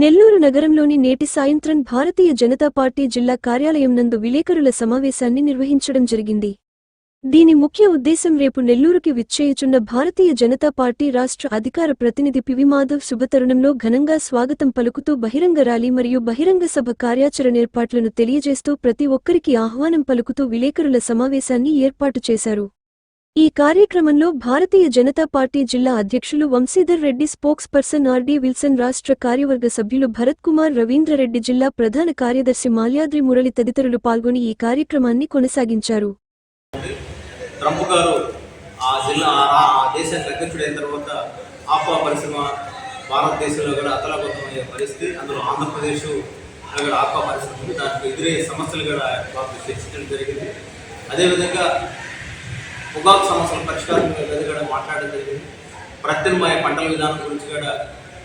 నెల్లూరు నగరంలోని నేటి సాయంత్రం భారతీయ జనతా పార్టీ జిల్లా కార్యాలయం నందు విలేకరుల సమావేశాన్ని నిర్వహించడం జరిగింది. దీని ముఖ్య ఉద్దేశం రేపు నెల్లూరుకి విచ్చేయుచున్న భారతీయ జనతా పార్టీ రాష్ట్ర అధికార ప్రతినిధి పివి మాధవ్ శుభతరుణంలో ఘనంగా స్వాగతం పలుకుతూ బహిరంగ ర్యాలీ మరియు బహిరంగ సభ కార్యాచరణ ఏర్పాట్లను తెలియజేస్తూ ప్రతి ఒక్కరికి ఆహ్వానం పలుకుతూ విలేకరుల సమావేశాన్ని ఏర్పాటు చేశారు. ఈ కార్యక్రమంలో భారతీయ జనతా పార్టీ జిల్లా అధ్యక్షులు Vamsidhar Reddy spokesperson R D Wilson రాష్ట్ర కార్యవర్గ సభ్యులు భరత్ కుమార్ రవీంద్రరెడ్డి జిల్లా ప్రధాన కార్యదర్శి మాల్యాద్రి మురళి తదితరులు పాల్గొని ఈ కార్యక్రమాన్ని కొనసాగించారు. ట్రంప్ గారు ఆ జిల్లా ఆ దేశానికి అధ్యక్షుడైన తర్వాత పరిశ్రమ భారతదేశంలో కూడా పరిస్థితి అందులో ఆంధ్రప్రదేశ్ ఆక్వా పరిశ్రమ దానికి ఎదురయ్యే సమస్యలు కూడా చర్చించడం జరిగింది. అదేవిధంగా పొగాకు సమస్యల పరిష్కారం మీద కూడా మాట్లాడడం జరిగింది. ప్రత్యామ్నాయ పంటల విధానం గురించి కూడా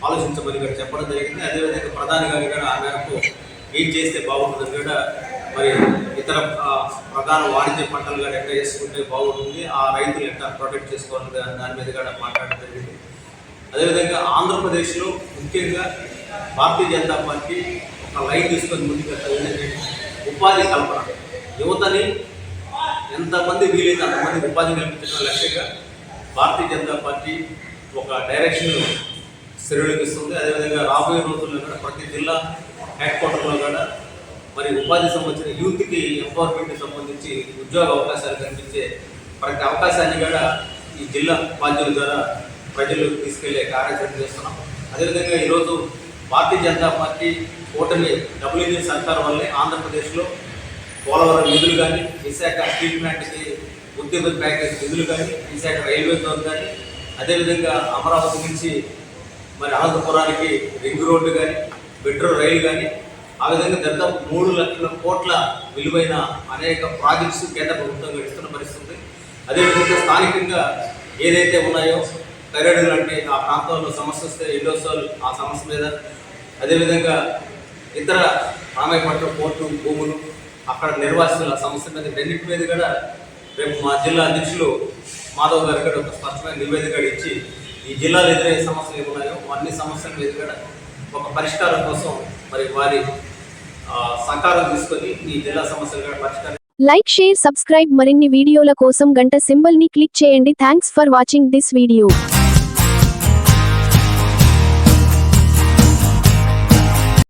ఆలోచించమని కూడా చెప్పడం జరిగింది. అదేవిధంగా ప్రధాని గారు కూడా ఆ మేరకు ఏం చేస్తే బాగుంటుందని కూడా మరి ఇతర ప్రధాన వాణిజ్య పంటలు కూడా ఎట్లా చేసుకుంటే బాగుంటుంది ఆ రైతులు ఎట్లా ప్రొటెక్ట్ చేసుకోవాలి దాని మీద కూడా మాట్లాడడం జరిగింది. అదేవిధంగా ఆంధ్రప్రదేశ్లో ముఖ్యంగా భారతీయ జనతా పార్టీ ఒక లైన్ తీసుకొని ముందుకు ఏంటంటే ఉపాధి కల్పన. యువతని ఎంతమంది వీలైతే అంతమంది ఉపాధి కల్పించడం లక్ష్యంగా భారతీయ జనతా పార్టీ ఒక డైరెక్షన్ శ్రేణుకిస్తుంది అదేవిధంగా రాబోయే రోజుల్లో కూడా ప్రతి జిల్లా హెడ్ క్వార్టర్లో కూడా మరి ఉపాధి సంబంధించిన యూత్కి ఎంపవర్మెంట్కి సంబంధించి ఉద్యోగ అవకాశాలు కల్పించే ప్రతి అవకాశాన్ని కూడా ఈ జిల్లా ఉపాధ్యుల ద్వారా ప్రజలకు తీసుకెళ్ళే కార్యాచరణ చేస్తున్నాం. అదేవిధంగా ఈరోజు భారతీయ జనతా పార్టీ కూటమి డబ్ల్యూజీ సర్కార్ వల్లే ఆంధ్రప్రదేశ్లో పోలవరం నిధులు కానీ విశాఖ స్టీల్ ప్లాంట్కి ఉద్యోగ ప్యాకేజ్ నిధులు కానీ విశాఖ రైల్వే జోన్ కానీ అదేవిధంగా అమరావతి నుంచి మరి అనంతపురానికి రింగ్ రోడ్డు కానీ మెట్రో రైలు కానీ ఆ విధంగా దాదాపు మూడు లక్షల కోట్ల విలువైన అనేక ప్రాజెక్ట్స్ కేంద్ర ప్రభుత్వం ఇస్తున్న పరిస్థితి. అదేవిధంగా స్థానికంగా ఏదైతే ఉన్నాయో కరేడు లాంటి ఆ ప్రాంతంలో సమస్య వస్తే ఇండోసాల్ ఆ సమస్య మీద అదేవిధంగా ఇతర రామాయపట్నం పోర్టు భూములు అక్కడ నిర్వాసితుల సమస్య మీద రెండింటి మీద కూడా రేపు మా జిల్లా అధ్యక్షులు మాధవ్ గారు కూడా ఒక స్పష్టమైన నివేదిక ఇచ్చి ఈ జిల్లాలో ఎదురయ్యే సమస్యలు ఏమున్నాయో అన్ని సమస్యల మీద కూడా ఒక పరిష్కారం కోసం మరి వారి ఆ, సహకారం తీసుకొని ఈ జిల్లా సమస్యలు కూడా పరిష్కారం లైక్ షేర్ సబ్స్క్రైబ్ మరిన్ని వీడియోల కోసం గంట సింబల్ని క్లిక్ చేయండి. Thanks for watching this video.